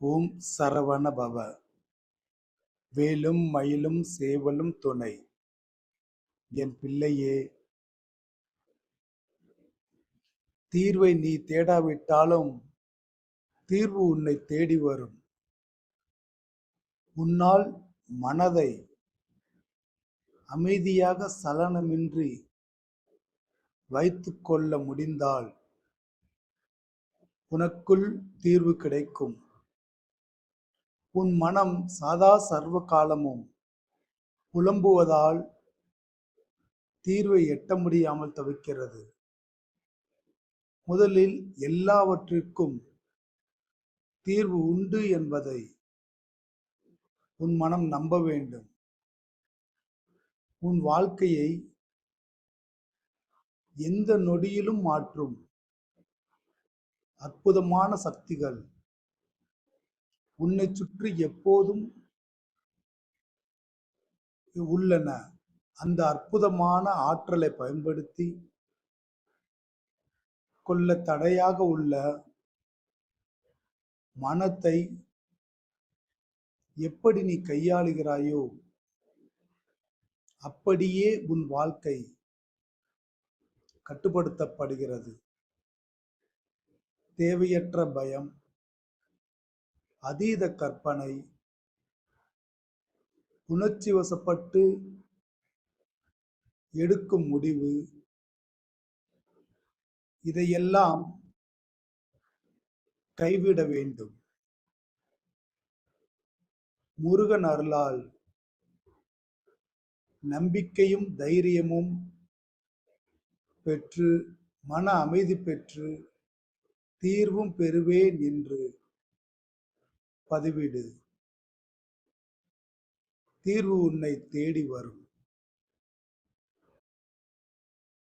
ஓம் சரவண பவ வேலும் மயிலும் சேவலும் துணை. என் பிள்ளையே தீர்வை நீ தேடாவிட்டாலும் தீர்வு உன்னை தேடி வரும். உன்னால் மனதை அமைதியாக சலனமின்றி வைத்துக்கொள்ள முடிந்தால் உனக்குள் தீர்வு கிடைக்கும். உன் மனம் சாதா சர்வ காலமும் புலம்புவதால் தீர்வை எட்ட முடியாமல் தவிக்கிறது. முதலில் எல்லாவற்றிற்கும் தீர்வு உண்டு என்பதை உன் மனம் நம்ப வேண்டும். உன் வாழ்க்கையை எந்த நொடியிலும் மாற்றும் அற்புதமான சக்திகள் உன்னை சுற்றி எப்போதும் உள்ளன. அந்த அற்புதமான ஆற்றலை பயன்படுத்தி கொள்ள தடையாக உள்ள மனத்தை எப்படி நீ கையாளுகிறாயோ அப்படியே உன் வாழ்க்கை கட்டுப்படுத்தப்படுகிறது. தேவையற்ற பயம் அதீத கற்பனை. உணர்ச்சி வசப்பட்டு எடுக்கும் முடிவு. இதையெல்லாம் கைவிட வேண்டும். முருகன் அருளால் நம்பிக்கையும் தைரியமும் பெற்று மன அமைதி பெற்று தீர்வும் பெறுவேன் என்று பதிவிடு. தீர்வு உன்னை தேடி வரும்.